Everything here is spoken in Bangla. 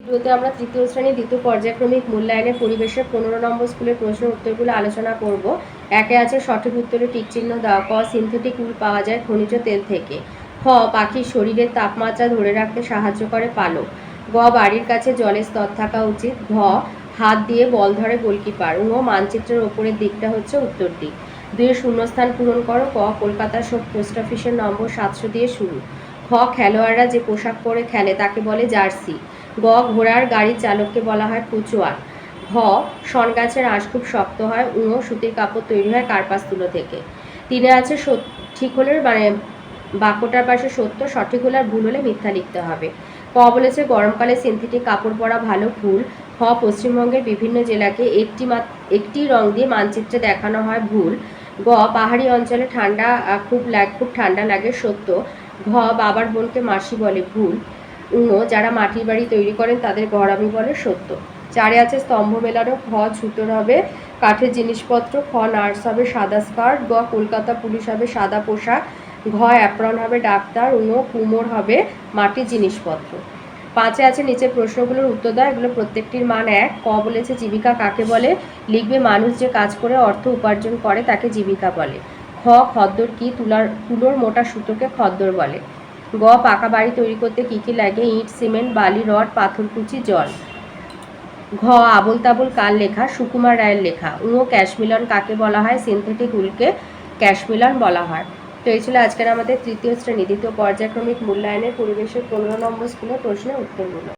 ভিডিওতে আমরা তৃতীয় শ্রেণি, দ্বিতীয় পর্যায়ক্রমিক মূল্যায়নের পরিবেশের পনেরো নম্বর স্কুলের প্রশ্নের উত্তরগুলো আলোচনা করব। একে আছে সঠিক উত্তরে টিক চিহ্ন দেওয়া, ক, সিনথেটিক উল পাওয়া যায় খনিজ তেল থেকে, খ পাখির শরীরের তাপমাত্রা ধরে রাখতে সাহায্য করে পালক, গ, বাড়ির কাছে জলের স্তর থাকা উচিত, ঘ, হাত দিয়ে বল ধরে গোলকিপার ও মানচিত্রের ওপরের দিকটা হচ্ছে উত্তর দিক দুই শূন্যস্থান পূরণ করো, ক, কলকাতার সব পোস্ট অফিসের নম্বর সাতশো দিয়ে শুরু, খ, খেলোয়াড়রা যে পোশাক পরে খেলে তাকে বলে জার্সি গ ঘোড়ার গাড়ির চালককে বলা হয় কুচোয়ার ঘ শন গাছের আঁশ খুব শক্ত হয় উ সুতির কাপড় তৈরি হয় কার্পাস তুলো থেকে। তিনে আছে ঠিক হলে মানে বাক্যটার পাশে সত্য, সঠিক হলে আর ভুল হলে মিথ্যা লিখতে হবে। ক বলেছে, গরমকালে সিনথেটিক কাপড় পরা ভালো ভুল খ পশ্চিমবঙ্গের বিভিন্ন জেলাকে একটি একটি রং দিয়ে মানচিত্রে দেখানো হয় ভুল। গ, পাহাড়ি অঞ্চলে ঠান্ডা খুব লাগ খুব ঠান্ডা লাগে সত্য। ঘ, বাবার বোনকে মাসি বলে ভুল। যারা মাটির বাড়ি তৈরি করেন, তাদের গড়ামি বলে সত্য। চারে আছে স্তম্ভ মেলানো খ ছুতোর হবে, কাঠের জিনিসপত্র খ নার্স হবে, সাদা স্কার্ট গ কলকাতা পুলিশ হবে, সাদা পোশাক, ঘ অ্যাপ্রন হবে, ডাক্তার, উনো, কুমোর হবে, মাটির জিনিসপত্র। পাঁচে আছে নিচে প্রশ্নগুলোর উত্তর দেয় এগুলো প্রত্যেকটির মান এক। ক বলেছে জীবিকা কাকে বলে? লিখবে, মানুষ যে কাজ করে, অর্থ উপার্জন করে, তাকে জীবিকা বলে। খ খদ্দর কি? তুলার, তুলোর মোটা সুতোকে খদ্দর বলে। গ পাকা বাড়ি তৈরি করতে কী কী লাগে? ইট, সিমেন্ট, বালি, রড পাথরকুচি জল। ঘ আবল তাবল কার লেখা? সুকুমার রায়ের লেখা। উ ক্যাশমিলন কাকে বলা হয়? সিনথেটিক উলকে ক্যাশমিলন বলা হয়। তো এই ছিল আজকের আমাদের তৃতীয় শ্রেণি। দ্বিতীয় পর্যায়ক্রমিক মূল্যায়নের পরিবেশের পনেরো নম্বর স্কুলের প্রশ্নের উত্তরগুলো।